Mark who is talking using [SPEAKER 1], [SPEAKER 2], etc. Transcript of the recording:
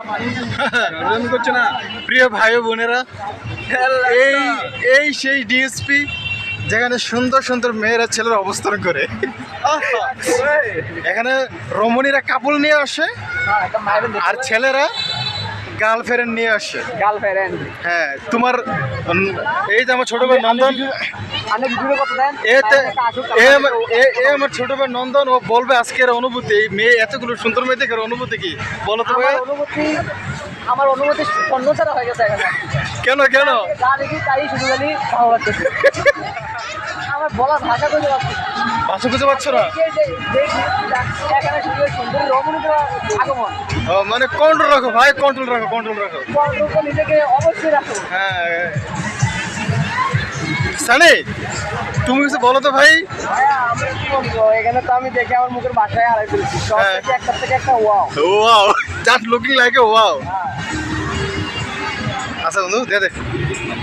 [SPEAKER 1] করছে না? প্রিয় ভাই ও বোনেরা এই এই সেই ডিএসপি যেখানে সুন্দর সুন্দর মেয়েরা ছেলেরা অবস্থান করে। এখানে রমণীরা কাপড় নিয়ে আসে আর ছেলেরা গার্লফ্রেন্ড নিয়ে আসে।
[SPEAKER 2] গার্লফ্রেন্ড
[SPEAKER 1] হ্যাঁ তোমার এই যে আমার ছোট ভাই নন্দন এ আমার- এ- এ আমার ছোট ভাই নন্দন ও বলবে আজকের অনুভূতি। এই মেয়ে এতগুলো সুন্দর মেয়ে দেখে অনুভূতি কি? বলো তো ভাই।
[SPEAKER 2] আমার অনুমতি আমার অন্য ছাড়া হয়ে গেছে
[SPEAKER 1] কেন কেন?
[SPEAKER 2] যা দেখি তাই শুধু খালি ভালো লাগতেছে আমার বলার ভাষা করতে পারছি না।
[SPEAKER 1] খুঁজে পাচ্ছ না?
[SPEAKER 2] আগমন।
[SPEAKER 1] মানে কন্ট্রোল রাখো ভাই কন্ট্রোল রাখো কন্ট্রোল রাখো।
[SPEAKER 2] কন্ট্রোল নিজেকে অবশ্যই রাখো।
[SPEAKER 1] হ্যাঁ। সানি তুমি কিছু বলো তো ভাই।
[SPEAKER 2] এখানে তো আমি দেখে আমার মুখের ভাষায় হারাই ফেলছি।
[SPEAKER 1] হ্যাঁ।
[SPEAKER 2] একটা থেকে একটা wow
[SPEAKER 1] wow just looking like a wow আচ্ছা বন্ধু দে দে।